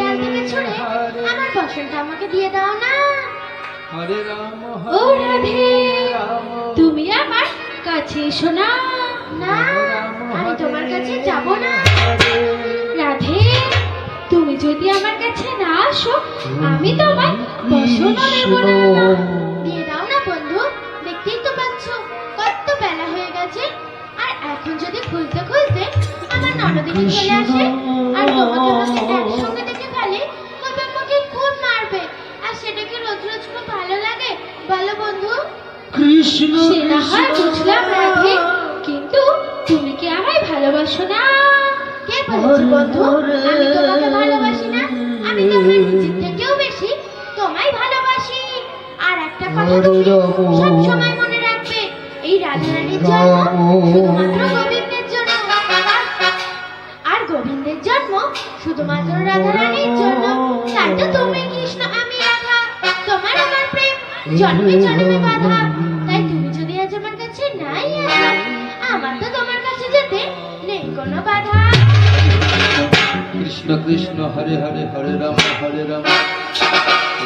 ডাল থেকে ছুঁড়ে আমার আমাকে দিয়ে দাও না। হরে রাম ও রাধে তুমি আমার কাছে এসো না। না আমি তোমার কাছে যাব না। রাধে তুমি যদি আমার কাছে না আসো আমি তোমার বসনও নেব না। দিয়ে দাও না বন্ধু দেখতেই তো পাচ্ছ কত বেলা হয়ে গেছে। আর এখন যদি আমার চলে আসে আর তোমাকে আমাকে একসঙ্গে দেখে ফেলে তবে আমাকে খুব মারবে। আর সেটা কি রোজ রোজ খুব ভালো লাগে? বলো বন্ধু। কৃষ্ণ সে হয় বুঝলাম রাধে কিন্তু তুমি কি আমায় ভালোবাসো না? কে বলেছে বন্ধু? আমি তোমাকে ভালোবাসি না আমি তো নিজের থেকেও বেশি তোমায় ভালোবাসি। আর একটা কথা তুমি সব মনে রাখবে এই জন্ম শুধুমাত্র শুধুমাত্র রাধারানীর জন্য। তাই তো তুমি কৃষ্ণ আমি রাধা তোমার আমার প্রেম জন্মে জন্মে বাধা। তাই তুমি যদি আজ আমার কাছে নাই আসো আমার তো তোমার কাছে যেতে নেই কোনো বাধা। কৃষ্ণ কৃষ্ণ হরে হরে হরে রাম হরে রাম।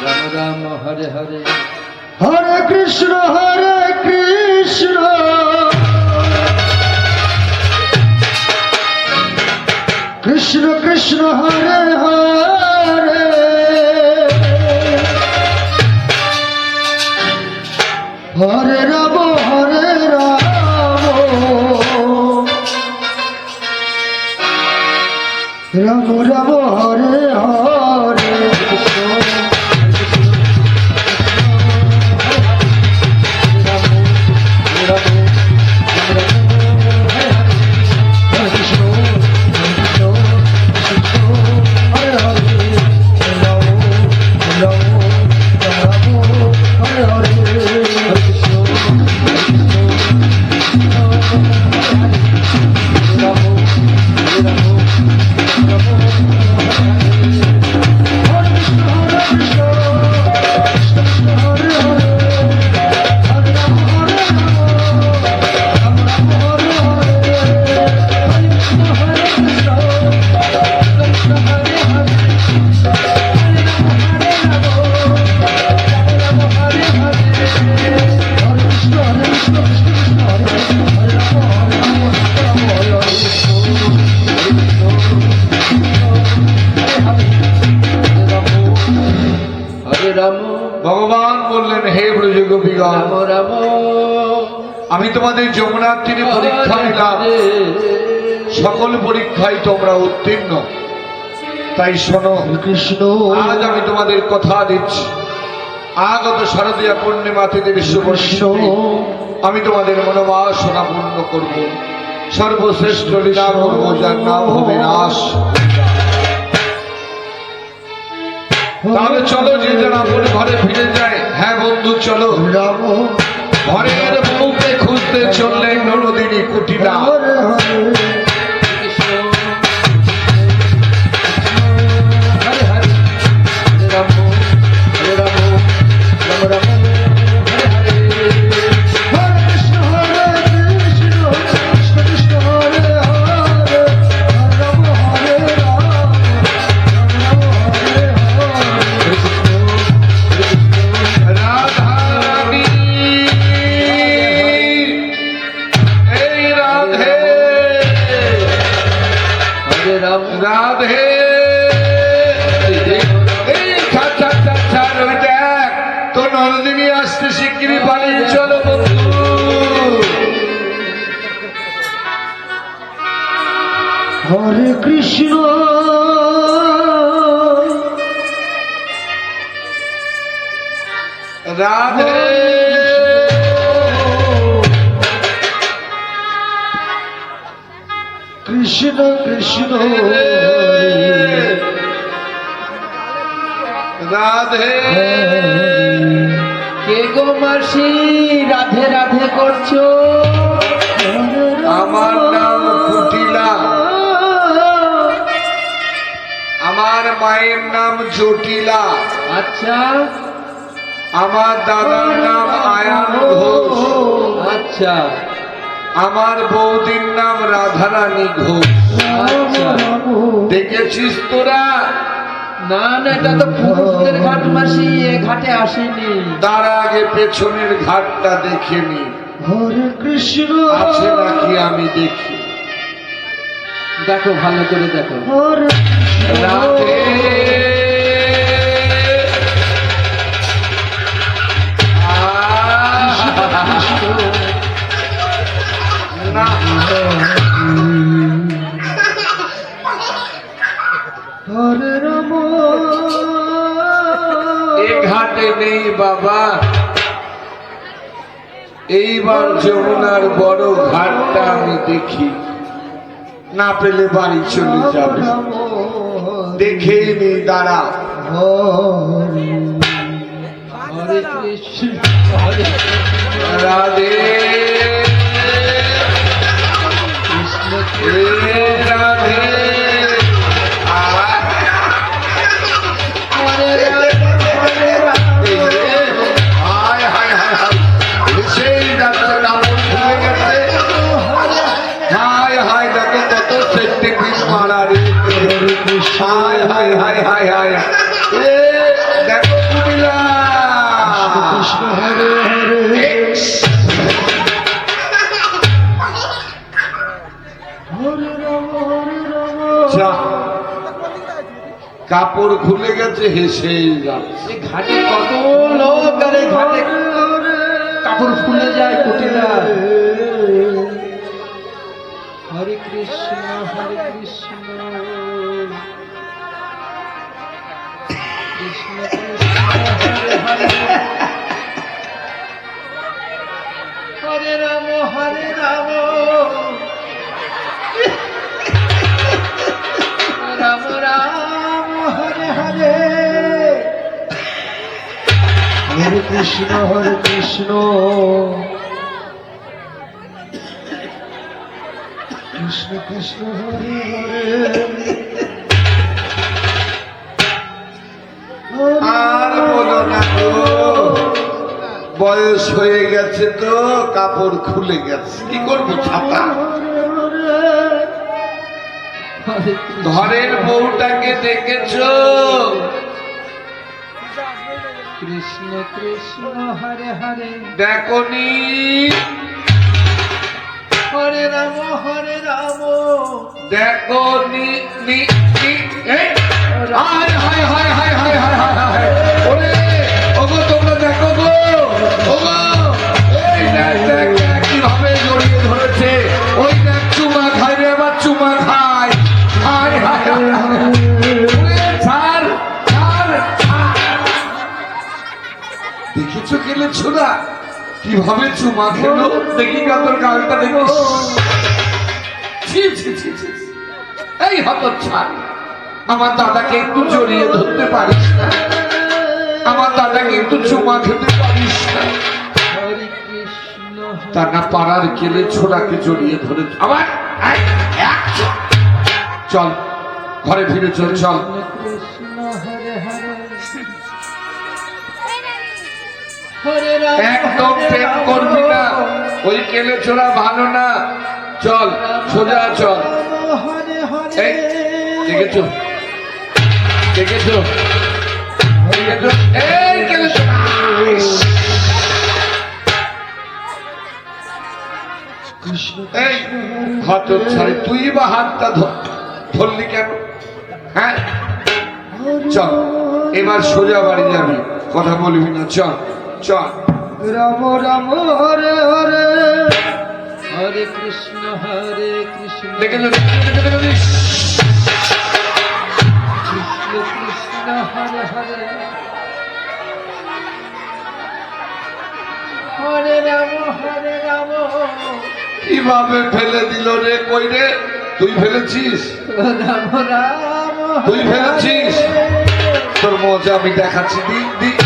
রাম রাম হরে হরে। হরে কৃষ্ণ হরে কৃষ্ণ। হে ব্রজ গোপীগণ রাম রাম। আমি তোমাদের যমুনার তীরে পরীক্ষা নিলাম। সকল পরীক্ষায় তোমরা উত্তীর্ণ। তাই শোনো কৃষ্ণ আজ আমি তোমাদের কথা দিচ্ছি। আগত শারদীয়া পূর্ণিমা থেকে বিশ্ববর্ষ আমি তোমাদের মনোবাসনা পূর্ণ করব। সর্বশ্রেষ্ঠ লীলা করব যার নাম হবে নাশ তাহলে চলো যে যারা আপন ঘরে ফিরে যায় হ্যাঁ বন্ধু, চলো। ঘরের মুখে খুঁজতে চললেন নরদিনী কুটিলা আসতে শিগগিরি পালিয়ে চলো বন্ধু। হরে কৃষ্ণ। রাধে। কৃষ্ণ কৃষ্ণ রাধে। কে গো মাসি? রাধে রাধে করছ? আমার নাম কুটিলা আমার মায়ের নাম জটিলা। আচ্ছা। আমার দাদার নাম আয়ান ঘোষ। আচ্ছা। আমার বৌদির নাম রাধারানী ঘোষ। আচ্ছা। দেখেছিস তোরা? না না এটা তো পুরুষদের ঘাট মাসি এ ঘাটে আসেনি। তার আগে পেছনের ঘাটটা দেখে নি হরে কৃষ্ণ। আছে নাকি আমি দেখি? দেখো ভালো করে দেখো। রাধে। না। নেই বাবা। এইবার যমুনার বড় ঘাটটা আমি দেখি না পেলে বাড়ি চলে যাবে। দেখেই নি দাঁড়া। রাধে। কৃষ্ণ। কাপড় খুলে গেছে, হেসে ঘাটে কত লোক ঘাটে কাপড় খুলে যায় কুটিরা হরে কৃষ্ণ হরে কৃষ্ণ। কৃষ্ণ কৃষ্ণ হরে রাম হরে রাম। হরে কৃষ্ণ হরে কৃষ্ণ। কৃষ্ণ কৃষ্ণ হরে হরে। আর বলো না গো বয়স হয়ে গেছে তো কাপড় খুলে গেছে। কি করব ছাতা? ঘরের বউটাকে দেখেছ কৃষ্ণ কৃষ্ণ হরে হরে। দেখো নি। হরে রাম হরে রাম। দেখো নি নি নি। হায় হায় হায় হায় হায় হায় হায় হায়। ওরে! ওগো তোমরা দেখো গো। ওগো! এই দেখ দেখ। দেখেছ গেলে ছোড়া কীভাবে চুমা খেলো? দেখি না তোর গালটা ছি এই হত আমার দাদাকে একটু জড়িয়ে ধরতে পারিস না। আমার দাদাকে একটু চুমা খেতে পারিস না। তা না পাড়ার কেলে ছোড়াকে জড়িয়ে ধরে আবার চল। ঘরে ফিরে চল চল। একদম প্রেম করবি না। ওই কেলে ছোড়া ভালো না। চল সোজা চল। দেখেছ? দেখেছ? দেখেছ? এই কেলে এই হত ছাড়ি তুই বা হাতটা ধরলি কেন? হ্যাঁ? চল এবার সোজা বাড়ি যাবি। কথা বলবি না। চল চল। রাম রাম হরে হরে। হরে কৃষ্ণ হরে কৃষ্ণ। দেখেছ দেখেছ, দেখেছ, দেখেছ? কৃষ্ণ কৃষ্ণ হরে হরে। হরে রাম হরে রাম। কীভাবে ফেলে দিল রে কই রে? তুই ফেলেছিস? রাম রাম তুই ফেলেছিস? তোর মজা আমি দেখাচ্ছি। দি দি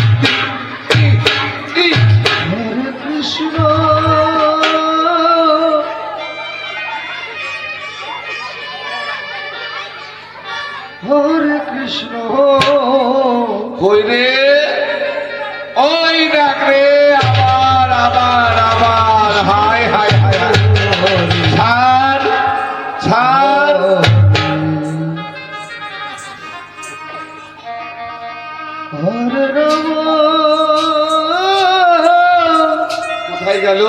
কোথায় গেল?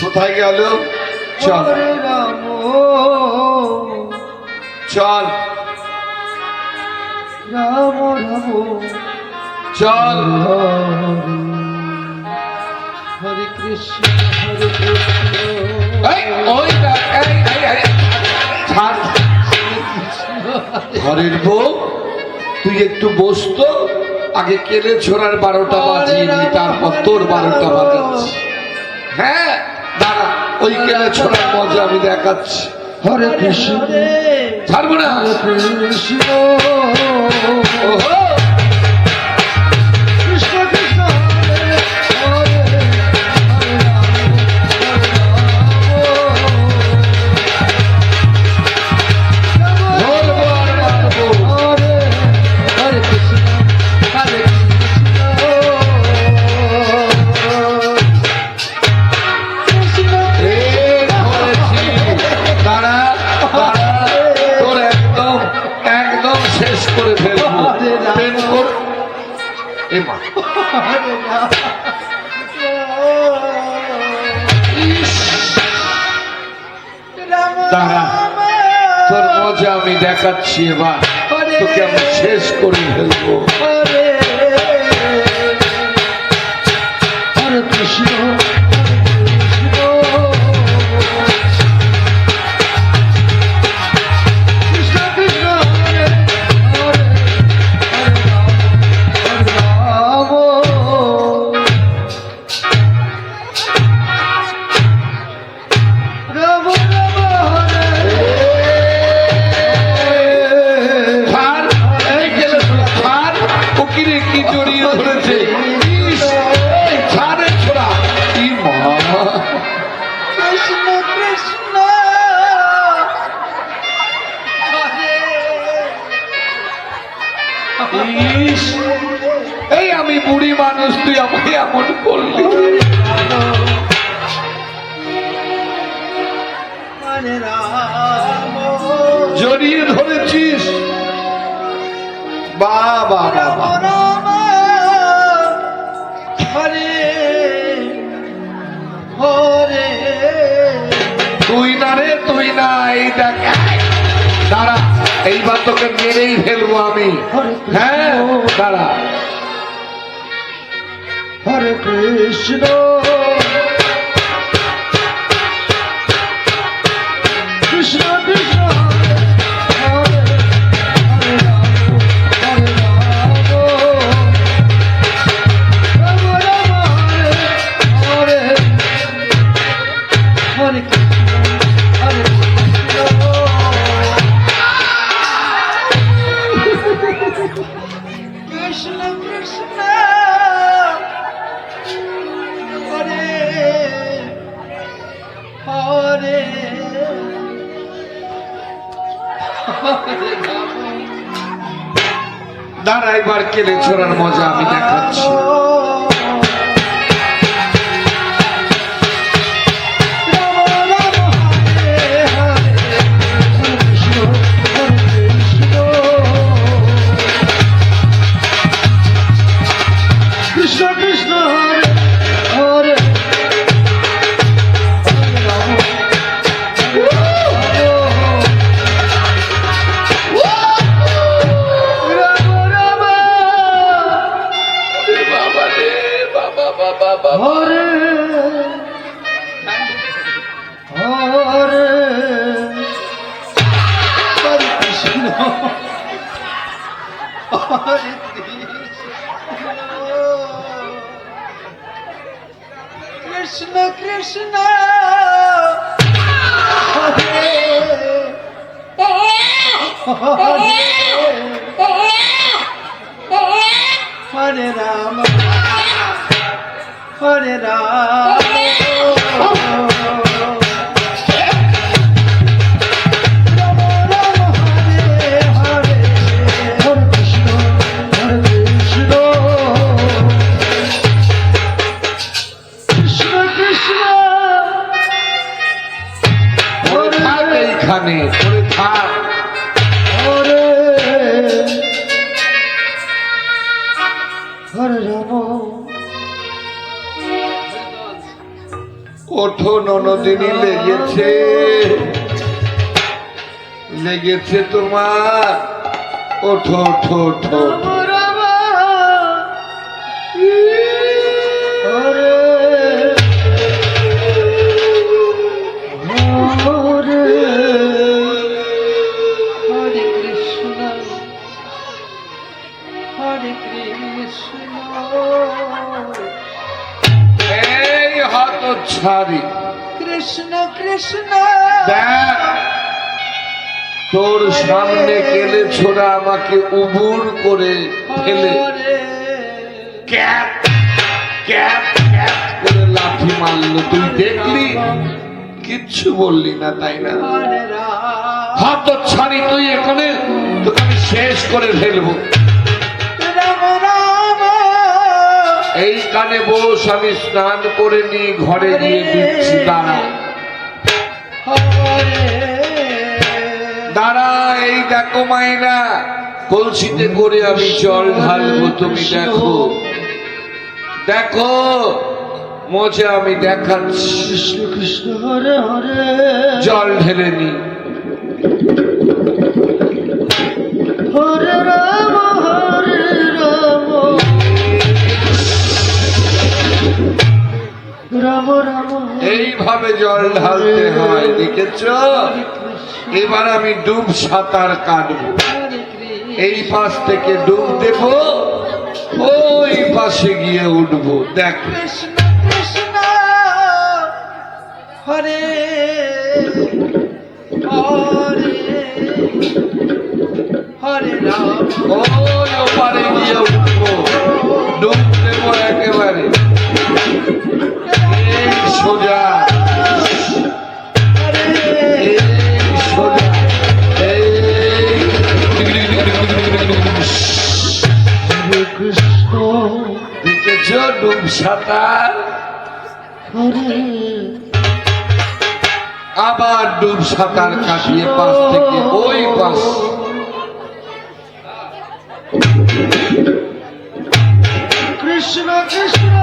কোথায় গেল? চল। চল। রাম রাম চল হরে কৃষ্ণ। হরে কৃষ্ণ ঘরের বউ? তুই একটু বসতো আগে কেলে ছোড়ার বারোটা বাজিয়ে নি তারপর তোর বারোটা বাজাচ্ছি। হ্যাঁ দাঁড়া ওই কেলে ছোড়ার মজা আমি দেখাচ্ছি। হরে কৃষ্ণ। ছাড়বো না। হরে কৃষ্ণ। কৃষ্ণ আমি দেখাচ্ছি এবার। তোকে আমি শেষ করে ফেলব। কৃষ্ণ। তুই এমন করলি। জড়িয়ে ধরেছিস। বা বা বা বা। রাম হরে হরে তুই না রে, তুই না, এই দাঁড়া, এইবার তোকে মেরেই ফেলব আমি। হ্যাঁ দাঁড়া। হরে কৃষ্ণ। দাঁড়া এবার কেলে ছোড়ার মজা আমি দেখাচ্ছি। কৃষ্ণ। হরে রাম। হরে রাম। লেগেছে তোমার। ওঠো ওঠো ওঠো। সামনে গেলে ছোড়া আমাকে উবুর করে ফেলে। করে লাঠি মারলো। তুই দেখলি? কিচ্ছু বললি না, তাই না? হাত ছাড়ি তুই এখানে। তোকে আমি শেষ করে ফেলব। এই কানে বস, আমি স্নান করে নিয়ে ঘরে গিয়ে দিচ্ছি, দাঁড়া। দাঁড়া এই দেখো মাইনা কলসিতে করে আমি জল ঢালবো তুমি দেখো। দেখো মজে আমি দেখাচ্ছি। কৃষ্ণ কৃষ্ণ হরে হরে। জল ঢেলে নি। হরে রাম হরে এইভাবে জল ঢালতে হয় দেখেছ? এবার আমি ডুব সাঁতার কাটবো। এই পাশ থেকে ডুব দেব ওই পাশে গিয়ে উঠবো। দেখ। হরে হরে রাম। ওই ওপারে গিয়ে উঠবো। ডুব দেব একেবারে। সোজা। কৃষ্ণ। দেখেছ ডুব সাঁতার? আবার ডুব সাঁতার কাটিয়ে পাশ থেকে ওই পাশ। কৃষ্ণ কৃষ্ণ।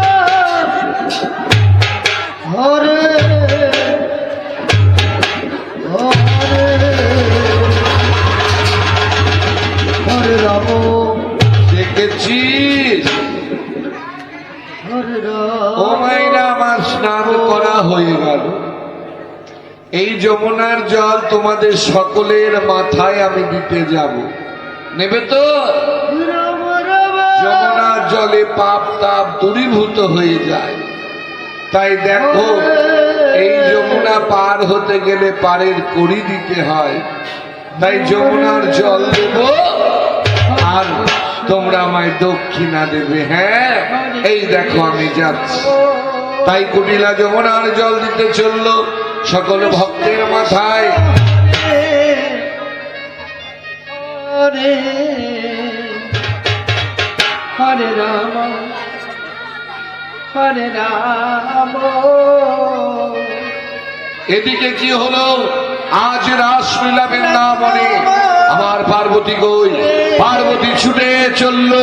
দেখেছিস? ও মাইনা আমার স্নান করা হয়ে গেল। এই যমুনার জল তোমাদের সকলের মাথায় আমি দিতে যাব। নেবে তো? যমুনার জলে পাপ তাপ দূরীভূত হয়ে যায়। তাই দেখো, এই যমুনা পার হতে গেলে পারের করি দিতে হয়। তাই যমুনার জল দেব, আর তোমরা আমায় দক্ষিণা দেবে। হ্যাঁ এই দেখো আমি যাচ্ছি। তাই কুটিলা যমুনার জল দিতে চলল সকল ভক্তের মাথায়। হরে হরে রাম। হরে রাম। এদিকে কি হলো? আজ রাসলীলা বৃন্দাবনে আমার পার্বতী গই পার্বতী ছুটে চলল।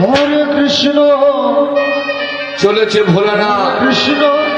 হরে কৃষ্ণ। চলেছে ভোলানাথ। কৃষ্ণ।